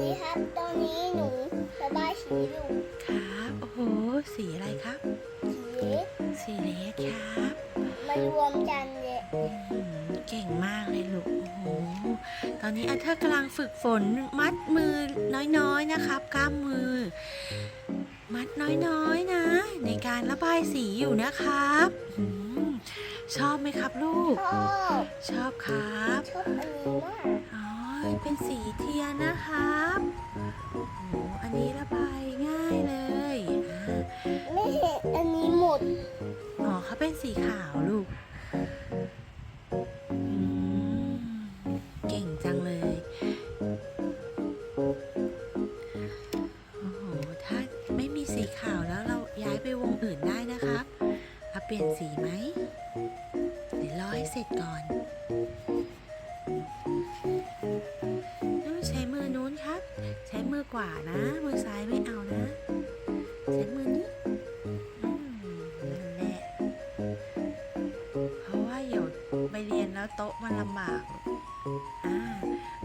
ดีครับ ตอนนี้หนูระบายสีอยู่ครับโอ้โห สีอะไรครับ สีสีเลสครับมารวมกันเลยอืมเก่งมากเลยลูก โอ้โห ตอนนี้อาเธอร์กำลังฝึกฝนมัดมือน้อยๆนะครับ กล้ามมือ มัดน้อยๆนะ ในการระบายสีอยู่นะครับอืมชอบไหมครับลูก ชอบชอบครับ ชอบอันนี้มาก อ๋อ เป็นสีเทียนนะครับโอ้โหอันนี้ระบายง่ายเลยอ่าไม่เห็นอันนี้หมด อ๋อเขาเป็นสีขาวลูก มันลำบากอ่า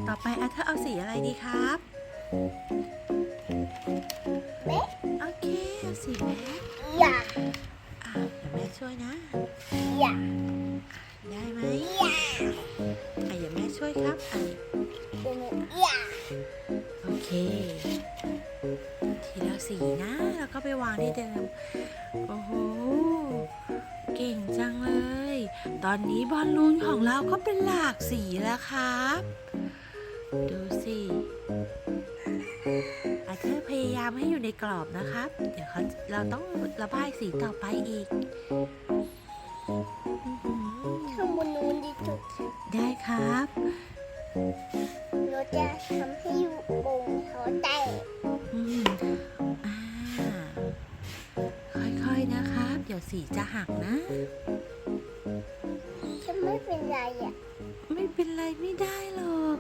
ต่อไปอาเธอร์เอาสีอะไรดีครับเบ๊ะโอเคเอาสีแบ็คอย่าอ่าเดี๋ยวแม่ช่วยนะอย่าได้ไหมอย่าอะเดี๋ยวแม่ช่วยครับอะเดี๋ยวหนูอย่าโอเค ทีละสีนะ แล้วก็ไปวางที่เดิมโอ้โห ตอนนี้บอลลูนของเราก็เป็นหลากสีแล้วครับ ดูสิอาเธอร์พยายามให้อยู่ในกรอบนะครับ เดี๋ยวเขาเราต้องระบายสีต่อไปอีกอื้อหือข้างบนนู้นดีจุดได้ครับเราจะทำให้วงเขาแตกอืมอ่าค่อยๆ นะครับ เดี๋ยวสีจะหักนะจะ ไม่เป็นไรอะ ไม่เป็นไรไม่ได้หรอก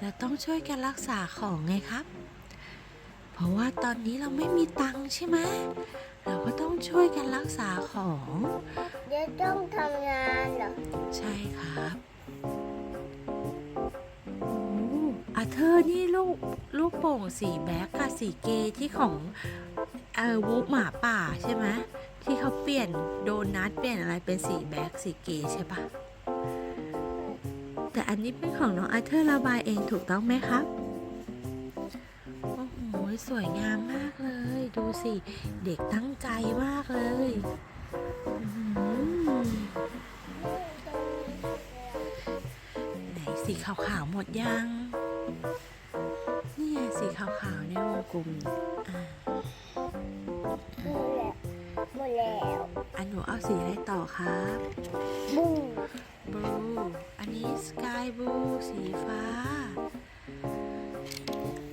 เราต้องช่วยกันรักษาของไงครับ เพราะว่าตอนนี้เราไม่มีตังค์ใช่ไหมเราก็ต้องช่วยกันรักษาของเดี๋ยวต้องทำงานเหรอ ใช่ครับโอ้อาเธอร์นี่ลูกลูกโป่งสีแบ็กกับสีเกย์ที่ของเออวูฟหมาป่าใช่ไหม ที่เขาเปลี่ยนโดนัทเปลี่ยนอะไรเป็นสีแบ็กสีเกย์ใช่ปะแต่อันนี้เป็นของน้องอาเธอร์ระบายเองถูกต้องไหมครับ โอ้โห สวยงามมากเลย ดูสิ เด็กตั้งใจมากเลยไหนสีขาวๆหมดยัง นี่ไงสีขาวๆในวงกลมอ่า หมดแล้วหมดแล้ว อันหนูเอาสีอะไรต่อครับบุ้งบลูอันนี้สกายบลูสีฟ้า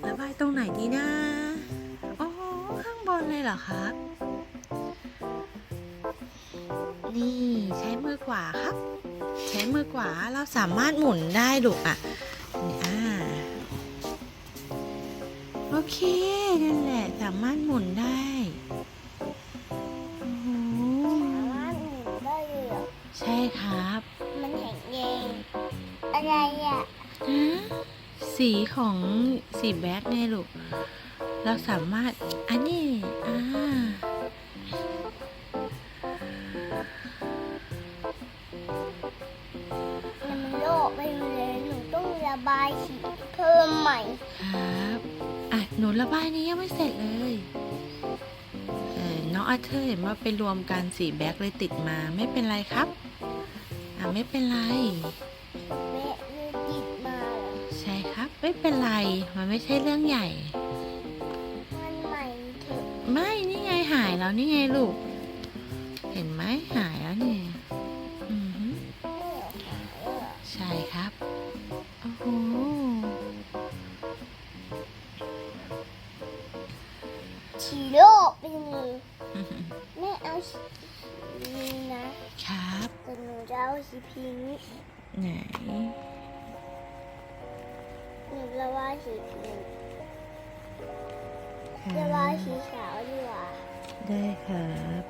ระบายตรงไหนดีนะ โอ้โหข้างบนเลยเหรอครับ นี่ใช้มือขวาครับ ใช้มือขวาเราสามารถหมุนได้ลูกอะนี่อ่าโอเคนั่นแหละสามารถหมุนได้ อะไรอะฮะสีของสีแบ็คไงลูก เราสามารถ อันนี้อ่ามันโลกไปเลยหนูต้องระบายสีเพิ่มใหม่ ครับอะหนูระบายนี้ยังไม่เสร็จเลยเออน้องอาเธอร์เห็นว่าไปรวมกันสีแบ็คเลยติดมาไม่เป็นไรครับ อะไม่เป็นไร ไม่เป็นไร มันไม่ใช่เรื่องใหญ่ มันใหม่เถอะไม่นี่ไงหายแล้วนี่ไงลูก เห็นไหมหายแล้วนี่อือหือไม่เอาหายเหรอใช่ครับ โอ้โหสีโลกเป็นงูแม่เอาสีนี้นะครับ แต่หนูจะเอาสีพิงค์ไหน หนูระบายสีพิงค์ครัระบายบสีขาวดีกว่าได้ครับ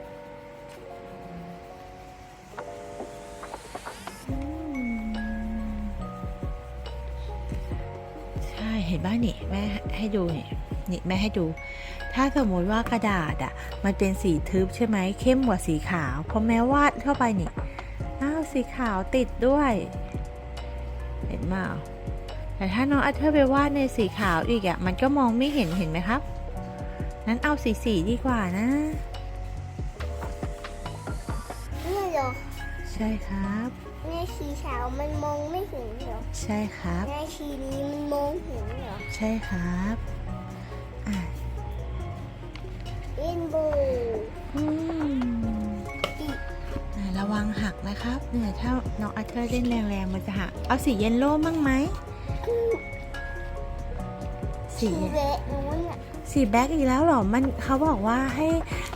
ใช่เห็นบ้านี่แม่ให้ดูนี่นี่แม่ให้ดู ถ้าสมมติว่ากระดาษอะ มันเป็นสีทึบใช่ไหมเข้มกว่าสีขาวพอแม่วาดเข้าไปนี่ อ้าวสีขาวติดด้วย เห็นเปล่า แต่ถ้าน้องอัเธอร์ไปวาดในสีขาวอีกอะมันก็มองไม่เห็นเห็นไหมครับ นั้นเอาสีสีดีกว่านะเนี่ยเหรอใช่ครับในสีขาวมันมองไม่เห็นเหรอใช่ครับในสีนี้มันมองเห็นเหรอใช่ครับอะเอ็นโบอืมอะระวังหักนะครับเนี่ยถ้าน้องอัเธอร์เล่นแรงๆมันจะหักเอาสีเยลโล่มั่งไหม สีสีเวะนู้นอะสีแบ็กอีกแล้วเหรอ มันเขาบอกว่าให้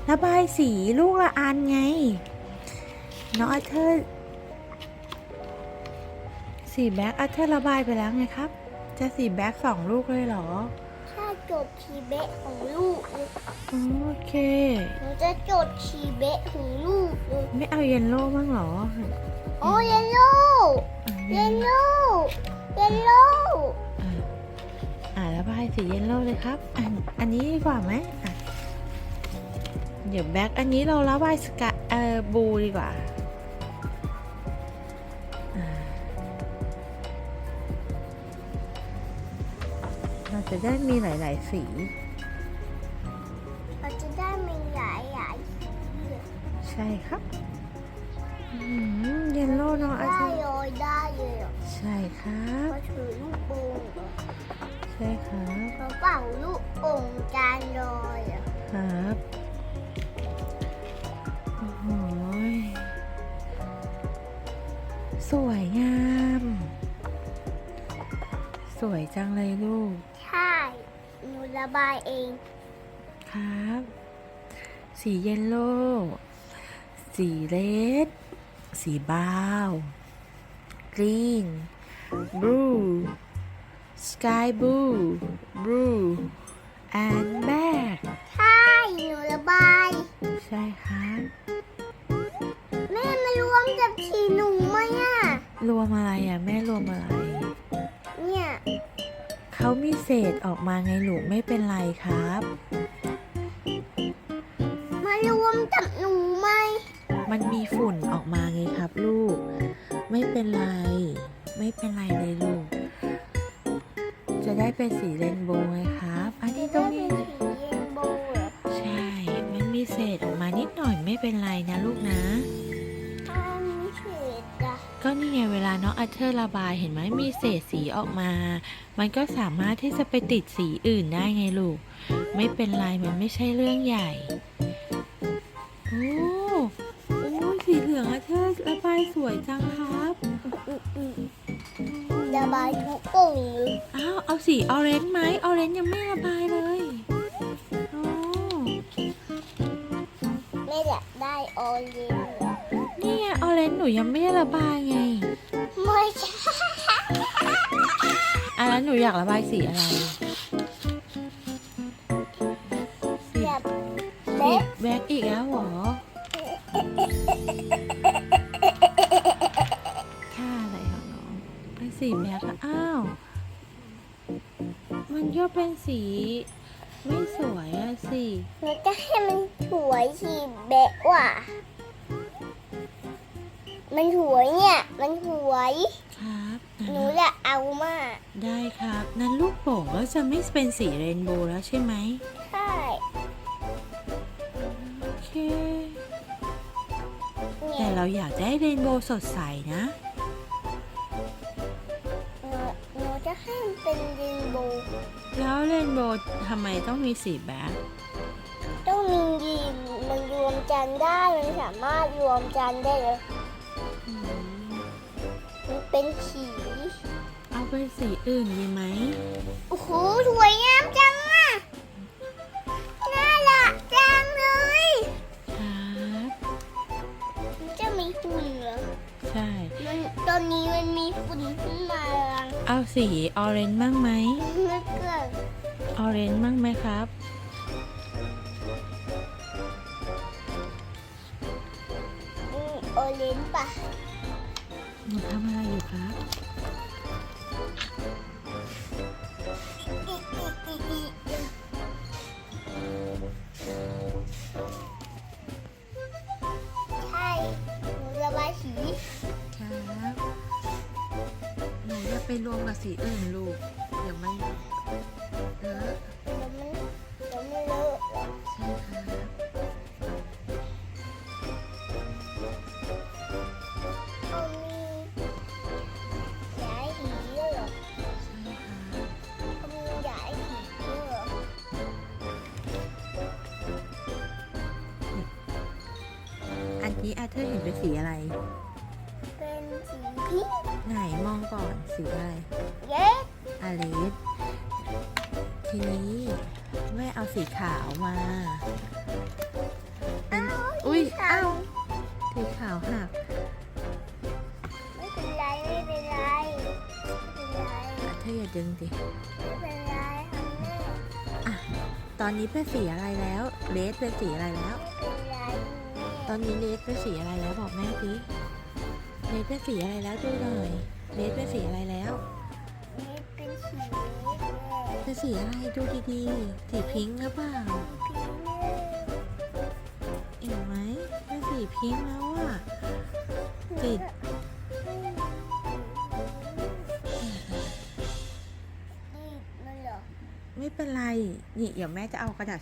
ระบายสีลูกละอันไงน้องอัเธอร์สีแบ็กอัเธอร์ระบายไปแล้วไงครับ จะสีแบ็กสองลูกเลยเหรอถ้าจดชีเบะของลูกอ๋อโอเค หนูจะจดชีเบะของลูกเลยไม่เอาเยลโล่บ้างเหรอ โอ้เยลโล่อะเยลโล่ เยลโล่อะอ่าระบายสีเยลโล่เลยครับ อันอันนี้ดีกว่าไหมอะเดี๋ยวแบ็กอันนี้เราระบายสกะเอ่อบูดีกว่าอ่าเราจะได้มีหลาย ๆ สี เราจะได้มีหลายหลายสีใช่ครับอืมเยลโล่น้องอาได้จารย์เลยได้เลยเหรอ ใช่ครับมาถือลูกโป่งเหรอใช่ครับมาเป่าลูกโป่งจานลอยเหรอครับโอ้โหยสวยงาม สวยจังเลยลูก ใช่หนูระบายเองครับ สีเยลโล่สีเรดสีบราว น์กรีนบลูสกายบลูบลู and black ใช่หนูระบาย ใช่ครับแม่มารวมกับสีหนูไหมอะ รวมอะไรอะ แม่รวมอะไร เนี่ยเขามีเศษออกมาไงลูกไม่เป็นไรครับ มารวมกับหนูไหม มันมีฝุ่นออกมาไงครับลูก ไม่เป็นไร ไม่เป็นไรเลยลูก จะได้เป็นสีเรนโบว์ไงครับอันนี้ตรได้งเป็นี้นสีเรนโบว์เหรอใช่ มันมีเศษออกมานิดหน่อยไม่เป็นไรนะลูกนะอ้าวมีเศษอะก็นี่ไงเวลาน้องอัเธอร์ระบายเห็นไหมมีเศษสีออกมา มันก็สามารถที่จะไปติดสีอื่นได้ไงลูก ไม่เป็นไรมันไม่ใช่เรื่องใหญ่โอ้โอ้สี เหลืองอัเธอร์ระบายสวยจังครับระบายทุกโป่งเลยอ้าวเอาสีออเรนจ์ไหมออเรนจ์ยังไม่ระบายเลยโอ้แม่อยากได้ออเรนจ์เหรอนี่ไงออเรนจ์หนูยังไม่ได้ระบายไงไม่ใช่อะแล้วหนูอยากระบายสีอะไรสีแบบสีเบ๊ะแบ็กอีกแล้ว สีแบ็กอะอ้าว มันก็เป็นสี ไม่สวยอะสิหนูจะให้มันสวยสีเบะว่ะ มันสวยเนี่ย มันสวย ครับอะหนูจะเอามาก ได้ครับ นั้นลูกโป่งก็จะไม่เป็นสีเรนโบว์แล้วใช่ไหมใช่โอเคเนี่แต่ยเราอยากได้เรนโบว์สดใสนะ เป็นเรนโบว์แล้วเรนโบว์ทำไมต้องมีสีแบ็คต้องมียีนมันรวมกันได้มันสามารถรวมกันได้เลยอืมมันเป็นสีเอาเป็นสีอื่นดีไหมโอ้โหสวยงามจังอะน่ารักจังเลยครับมันจะมีฝุ่นเหรอใช่ มันตอนนี้มันมีฝุ่นขึ้นมาแล้ว เอาสีออเรนจ์บ้างไหมไม่เกิดออเรนจ์บ้างไหมครับอืมโอเลนปะหนูทำอะไรอยู่ครับ รวมกับสีอื่นลูกเดี๋ยวมันเลอะเดี๋ยวมันเดี๋ยวมันเลอะใช่ครับเอามียายหีด้วยเหรอใช่ครับเอามียายหีด้วยเหรออันนี้อาเธอร์เห็นเป็นสีอะไร เป็นสีพิงค์ ไหนมองก่อนสีอะไรเย้อาเลสทีนี้แม่เอาสีขาวมาเป็นเอ้าอุ้ยสีขาวสีขาวหักไม่เป็นไรไม่เป็นไรไม่เป็นไรอาเธอร์อย่าดึงดิไม่เป็นไรค่ะแม่ตอนนี้เป็นสีอะไรแล้วเลสเป็นสีอะไรแล้ว ไม่เป็นไรตอนนี้เลสเป็นสีอะไรแล้วบอกแม่สิ เลสเป็นสีอะไรแล้วดูหน่อยเลสเป็นสีอะไรแล้วแม่นี่เป็นสีเล็กเลยเป็นสีอะไรดูดีๆสีพิงค์หรือเปล่าสีพิงค์เลยเห็นไหมเป็นสีพิงค์แล้วอะสีนี่มันเหรอไม่เป็นไร นี่เดี๋ยวแม่จะเอากระดาษ